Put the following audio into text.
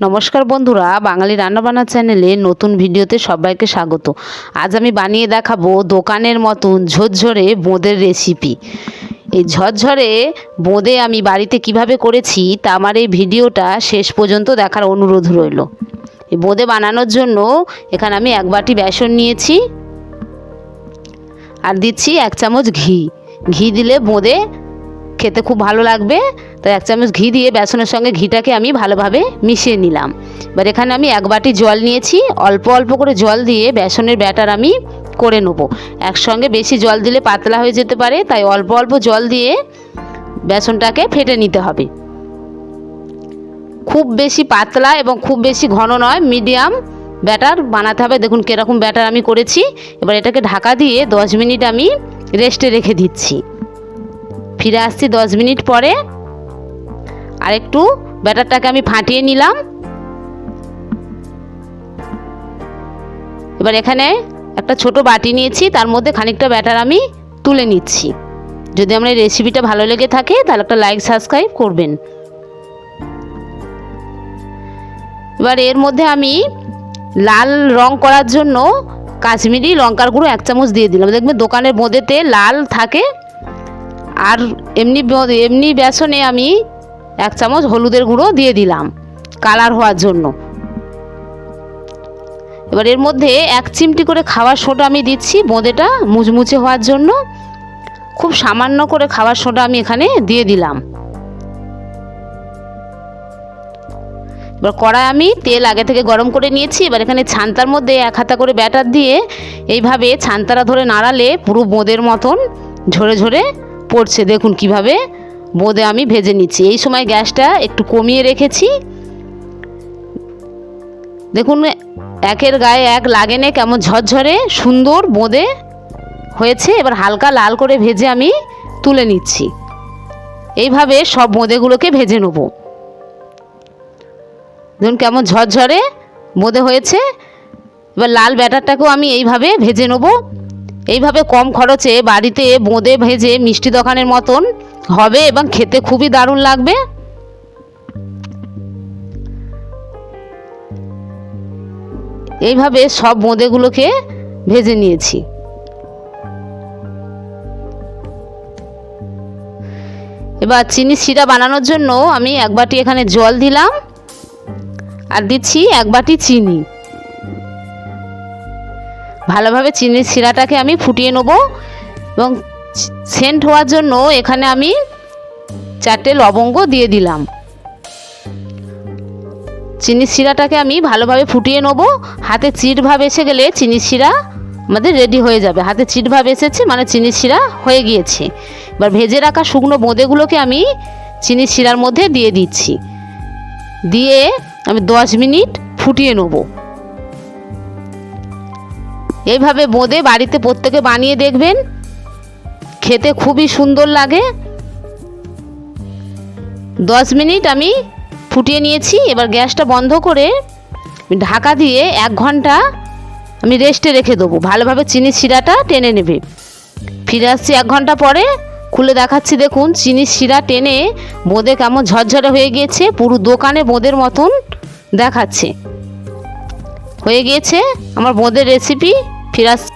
নমস্কার বন্ধুরা, বাঙালি রান্নাবান্না চ্যানেলে নতুন ভিডিওতে সবাইকে স্বাগত। আজ আমি বানিয়ে দেখাবো দোকানের মতন ঝরঝরে বোঁদের রেসিপি এই ঝরঝরে বোঁদে আমি বাড়িতে কীভাবে করেছি তা আমার এই ভিডিওটা শেষ পর্যন্ত দেখার অনুরোধ রইল। এই বোঁদে বানানোর জন্য এখানে আমি এক বাটি বেসন নিয়েছি আর দিচ্ছি এক চামচ ঘি। ঘি দিলে বোঁদে খেতে খুব ভালো লাগবে। তাই এক চামচ ঘি দিয়ে বেসনের সঙ্গে ঘিটাকে আমি ভালোভাবে মিশিয়ে নিলাম। এবার এখানে আমি এক বাটি জল নিয়েছি। অল্প অল্প করে জল দিয়ে বেসনের ব্যাটার আমি করে নেব। একসঙ্গে বেশি জল দিলে পাতলা হয়ে যেতে পারে, তাই অল্প অল্প জল দিয়ে বেসনটাকে ফেটে নিতে হবে। খুব বেশি পাতলা এবং খুব বেশি ঘন নয়, মিডিয়াম ব্যাটার বানাতে হবে। দেখুন কীরকম ব্যাটার আমি করেছি। এবার এটাকে ঢাকা দিয়ে দশ মিনিট আমি রেস্টে রেখে দিচ্ছি। ফিরে আসছি দশ মিনিট পরে। আর একটু ব্যাটারটাকে আমি ফাটিয়ে নিলাম। এবার এখানে একটা ছোট বাটি নিয়েছি, তার মধ্যে খানিকটা ব্যাটার আমি তুলে নিচ্ছি। যদি আমার এই রেসিপিটা ভালো লেগে থাকে, তাহলে একটা লাইক সাবস্ক্রাইব করবেন। এবার এর মধ্যে আমি লাল রং করার জন্য কাশ্মীরি লঙ্কার গুঁড়ো এক চামচ দিয়ে দিলাম। দেখবেন দোকানের বোঁদেতে লাল থাকে আর এমনি এমনি বেসনে আমি এক চামচ হলুদের গুঁড়ো দিয়ে দিলাম কালার হওয়ার জন্য। এবার এর মধ্যে এক চিমটি করে খাওয়ার সোডা আমি দিচ্ছি বোঁদেটা মুচমুচে হওয়ার জন্য। খুব সামান্য করে খাওয়ার সোডা আমি এখানে দিয়ে দিলাম। এবার কড়াই আমি তেল আগে থেকে গরম করে নিয়েছি, এবার এখানে ছান্তার মধ্যে এক হাতা করে ব্যাটার দিয়ে এইভাবে ছান্তারা ধরে নাড়ালে পুরো বোঁদের মতন ঝরে ঝরে পড়ছে, দেখুন কীভাবে বোঁদে আমি ভেজে নিচ্ছি। এই সময় গ্যাসটা একটু কমিয়ে রেখেছি। দেখুন, একের গায়ে এক লাগেনে কেমন ঝরঝরে, সুন্দর বোঁদে হয়েছে। এবার হালকা লাল করে ভেজে আমি তুলে নিচ্ছি। এইভাবে সব বোঁদেগুলোকে ভেজে নেব। ধরুন কেমন ঝরঝরে বোঁদে হয়েছে। এবার লাল ব্যাটারটাকেও আমি এইভাবে ভেজে নেব। এইভাবে কম খরচে বাড়িতে বোঁদে ভেজে মিষ্টি দোকানের মতন হবে এবং খেতে খুবই দারুণ লাগবে। এইভাবে সব বোঁদেগুলোকে ভেজে নিয়েছি। এবার চিনি শিরা বানানোর জন্য আমি এক বাটি এখানে জল দিলাম আর দিচ্ছি এক বাটি চিনি। ভালোভাবে চিনির শিরাটাকে আমি ফুটিয়ে নেব এবং সেন্ট হওয়ার জন্য এখানে আমি চারটে লবঙ্গ দিয়ে দিলাম। চিনির শিরাটাকে আমি ভালোভাবে ফুটিয়ে নেব। হাতে চিট ভাব এসে গেলে চিনির শিরা আমাদের রেডি হয়ে যাবে। হাতে চিট ভাব এসেছে মানে চিনির শিরা হয়ে গিয়েছে। এবার ভেজে রাখা শুকনো বোঁদেগুলোকে আমি চিনির শিরার মধ্যে দিয়ে দিচ্ছি। দিয়ে আমি দশ মিনিট ফুটিয়ে নেব। এইভাবে বোঁদে বাড়িতে প্রত্যেকে বানিয়ে দেখবেন। খেতে খুবই সুন্দর লাগে। দশ মিনিট আমি ফুটিয়ে নিয়েছি, এবার গ্যাসটা বন্ধ করে ঢাকা দিয়ে এক ঘণ্টা আমি রেস্টে রেখে দেবো। ভালোভাবে চিনি শিরাটা টেনে নেবে। ফিরে আসছি এক ঘণ্টা পরে, খুলে দেখাচ্ছি দেখুন চিনির শিরা টেনে বোঁদে কেমন ঝরঝরে হয়ে গিয়েছে, পুরো দোকানে বোঁদের মতন দেখাচ্ছে। হয়ে গিয়েছে আমার বোঁদের রেসিপি ফিরে আস-